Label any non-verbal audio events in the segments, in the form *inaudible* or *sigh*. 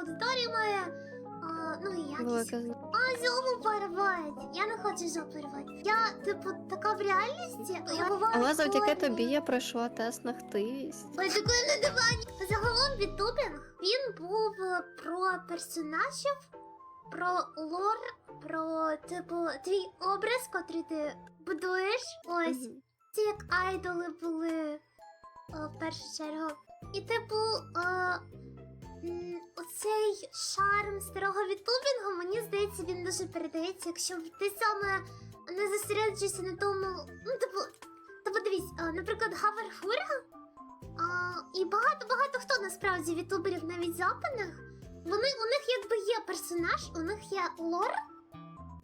більше аудиторії має. А, ну і якість. Велика А зьому порвать. Я не хочу зьому порвати. Я, типу, така в реальності. Я буваю Але в завдяки формі. тобі я пройшла тест на хтивість. Ой, такої на дивані. Загалом відтубінг він був е, про персонажів, про лор, про типу твій образ, котрий ти будуєш. Ось Мгм. ці як айдоли були е, в першу чергу. І типу, е, оцей шарм старого вітубінгу, мені здається, він дуже передається, якщо ти саме не зосереджуєшся на тому. Ну, типу, типу дивись, наприклад, Гавер Фурга. І багато-багато хто насправді вітуберів навіть западних. Вони у них якби є персонаж, у них є лор,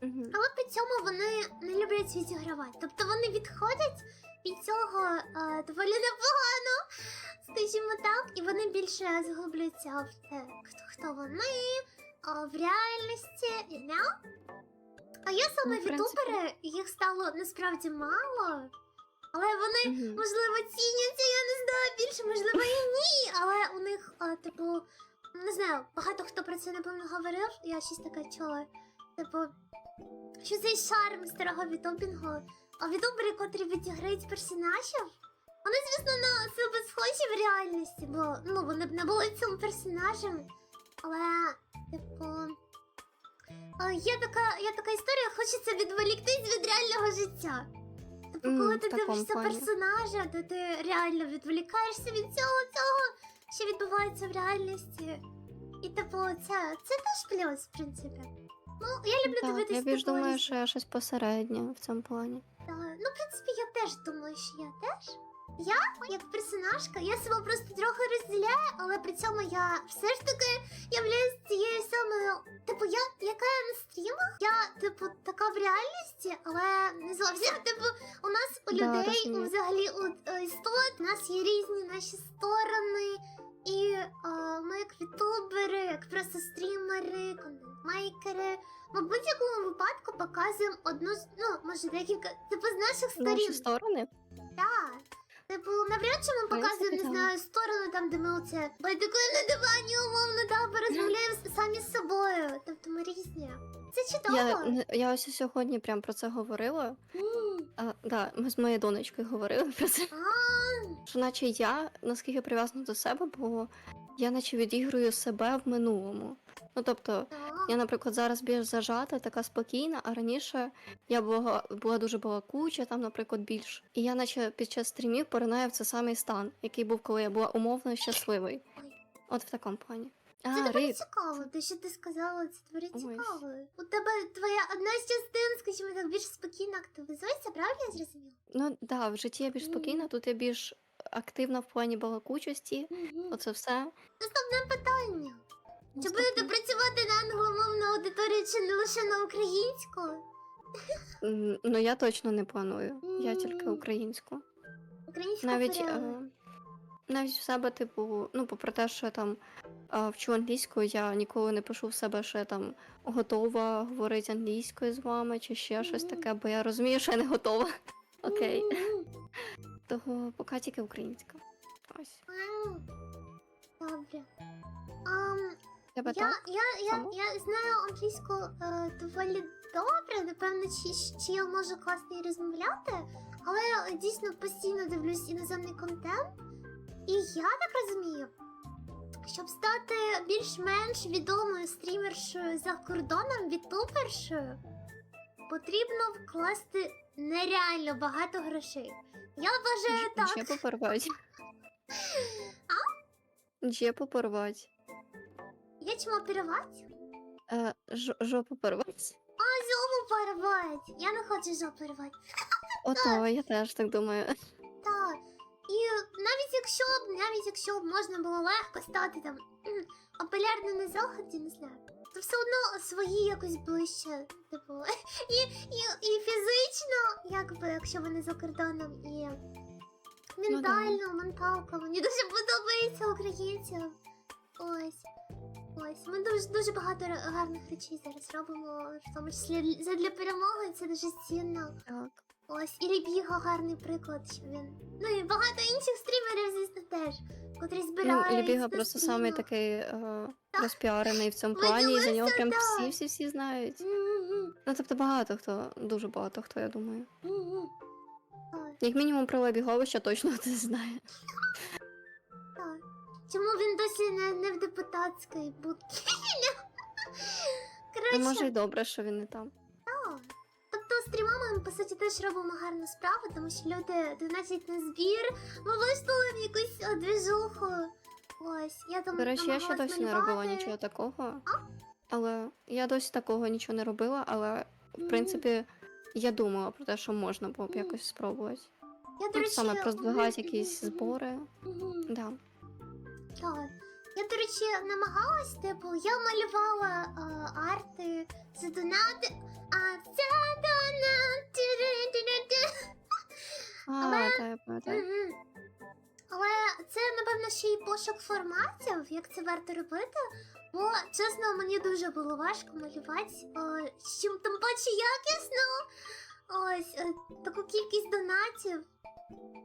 Мгм. але при цьому вони не люблять відігравати. Тобто вони відходять від цього е, доволі непогано, скажімо так, і вони більше заглублюються в те, хто, хто вони, а, в реальності, you know? А є саме Ну, в принципі. їх стало насправді мало. Але вони, Мгм. можливо, ціняться, я не знаю більше, можливо, і ні. Але у них, а, типу, не знаю, багато хто про це напевно говорив, я щось таке чула. Типу, що цей шарм старого відтопінгу, а відтопери, котрі відіграють персонажів, вони, звісно, на себе схожі в реальності, бо ну, вони б не були цим персонажем. Але, типу. а, Є така, є така історія, хочеться відволіктись від реального життя. Типу, коли в ти дивишся плані. персонажа, то ти реально відволікаєшся від цього, цього, що відбувається в реальності. І типу, це, це теж плюс, в принципі. Ну, я люблю Так, дивитися. я більш думаю, що я щось посереднє в цьому плані. Ну, в принципі, я теж думаю, що я теж. Я, як персонажка, я себе просто трохи розділяю, але при цьому я все ж таки являюсь цією самою. Типу, я яка я на стрімах, я, типу, така в реальності, але не зовсім. Типу, у нас у Да, людей, розумію. у взагалі у е, істот, у нас є різні наші сторони. І е, ми як ютубери, як просто стрімери, контент-мейкери. Ми в будь-якому випадку показуємо одну з ну, може декілька, типу, з наших сторін. Наші сторони. Так. Типу, навряд чи ми показуємо, не знаю, сторону там, де ми оце байдикуємо на дивані, умовно, да, бо розмовляємо самі з собою. Тобто ми різні. Це чудово. Я, я ось сьогодні прям про це говорила. М, А, да, ми з моєю донечкою говорили про це. А, Що наче я наскільки прив'язана до себе, бо я наче відіграю себе в минулому. Ну тобто, я, наприклад, зараз більш зажата, така спокійна, а раніше я була, була дуже балакуча, там, наприклад, більш. І я, наче під час стрімів поринаю в це самий стан, який був, коли я була умовно щасливий. От в такому плані. Це А, доволі риб. цікаво. Те, що ти сказала, це Ось. цікаво. У тебе твоя одна з частин, скажімо так, більш спокійно активізується, правильно я зрозуміла? Ну да, в житті я більш спокійна, тут я більш активна в плані балакучості. Мгм. Оце все. Наступне питання. Чи будете працювати на англомовну аудиторію чи не лише на українську? М, Ну я точно не планую. Я тільки українську. Українська Навіть, е, навіть в себе, типу, ну, попри те, що я там е, вчу англійську, я ніколи не пишу в себе, що я там готова говорити англійською з вами чи ще щось Мгм. таке, бо я розумію, що я не готова. *laughs* Окей. Мгм. Того поки тільки українська. Ось. Добре. Ам, Тебе я, так? я, я, само? я знаю англійську е, доволі добре, напевно, чи, чи я можу класно її розмовляти, але я дійсно постійно дивлюсь іноземний контент. І я так розумію, щоб стати більш-менш відомою стрімершою за кордоном, вітубершою, потрібно вкласти нереально багато грошей. Я вважаю так. Жепу порвать. Жепу *laughs* порвать. Я чому порвать? Е, ж- жопу порвать. А, зьому порвать. Я не хочу жопу порвати. *laughs* Ото, я теж так думаю. Так. І навіть якщо б, навіть якщо б можна було легко стати там кхм, популярним на заході, не знаю, то все одно свої якось ближче, типу, *laughs* і, і, і фізично, якби, якщо вони за кордоном, і ментально, менталка. Мені дуже подобається українцям. Ось. Ось, ми дуже дуже багато гарних речей зараз робимо, в тому числі для перемоги, це дуже цінно. Так. Ось, і Лібіго гарний приклад, що він. Ну і багато інших стрімерів, звісно, теж, котрі Ну, збираються. Просто самий такий е, розпіарений в цьому плані, і за нього прям всі-всі-всі знають. Ну, тобто багато хто, дуже багато хто, я думаю. Як мінімум про Лебіговича точно *laughs* хтось знає. так. Чому він досі не, не в депутатській будці? Ну, може, й добре, що він не там. так. Тобто стрімами ми, по суті, теж робимо гарну справу, тому що люди донатять на збір, ми влаштовуємо якусь движуху. Ось, я там До речі, я ще досі не робила нічого такого. Але я досі такого нічого не робила, але в принципі я думала про те, що можна було б якось спробувати. Я, до Ну, речі, саме продвигати якісь збори. Да. Так. Я, до речі, намагалась, типу, я малювала е, арти за донати. А це донат. Але- це, напевно, ще й пошук форматів, як це варто робити. Бо, чесно, мені дуже було важко малювати, з чим тим паче якісно. Ось е, таку кількість донатів.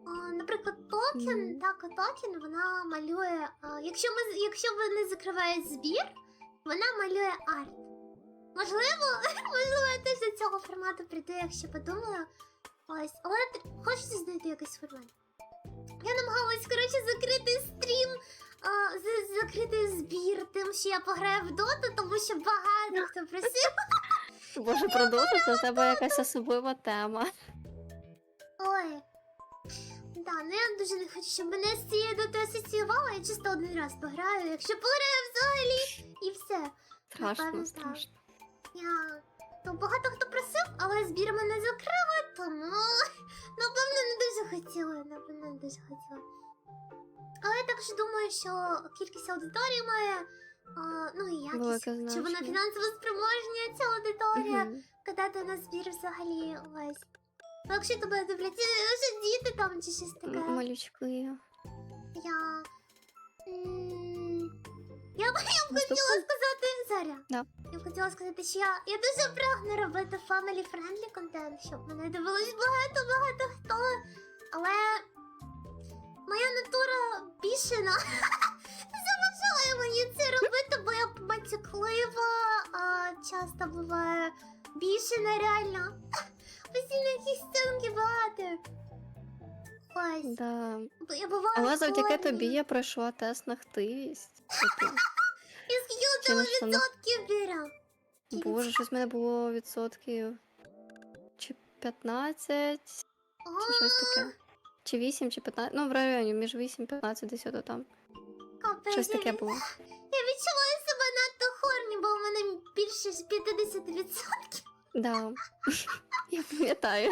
Е, Наприклад, токен, так, токен, вона малює. е, Якщо ми якщо вони закривають збір, вона малює арт. Можливо, *laughs* можливо, я теж до цього формату прийду, якщо подумаю. Ось, але хочеться знайти якийсь формат. Я намагалась, коротше, закрити стрім, а, з- закрити збір тим, що я пограю в доту, тому що багато хто просив. *laughs* Боже, про доту це в тебе якась особлива тема. Ой. Да, ну я дуже не хочу, щоб мене з цією дотою асоціювало, я чисто один раз пограю, якщо пограю взагалі, і все. Страшно, Напевно, страшно. Я... Ну, багато хто просив, але збір мене закрили, тому напевно не дуже хотіла, напевно, не дуже хотіла. Але я також думаю, що кількість аудиторії має, а, ну і якість, Велике чи вона значення. фінансово спроможня, ця аудиторія, Мгм. кидати на збір взагалі ось. Ну, якщо тебе дивляться вже діти там чи щось таке. М- Малючки. Я. м, Я б *laughs* я б хотіла сказати Заря. Да. Я б хотіла сказати, що я, я дуже прагну робити family friendly контент, щоб мене дивилось багато-багато хто. Але моя натура бішена *laughs* заважає мені це робити, бо я матюклива, а часто буває бішена реально. *laughs* Постійно якісь сценки багато. Ось. Да. Бо Я буваю Але завдяки голодна. тобі я пройшла тест на хтивість. Типу, *laughs* Я скільки відсотків беру? Боже, щось в мене було відсотків чи 15, чи щось таке. Чи 8, чи 15. Ну, в районі між 8 і 15 десь ото там. Капець, Щось я таке від- було. *laughs* Я відчуваю себе надто хорні, бо у мене більше ж 50%. Да. *laughs* Я пам'ятаю.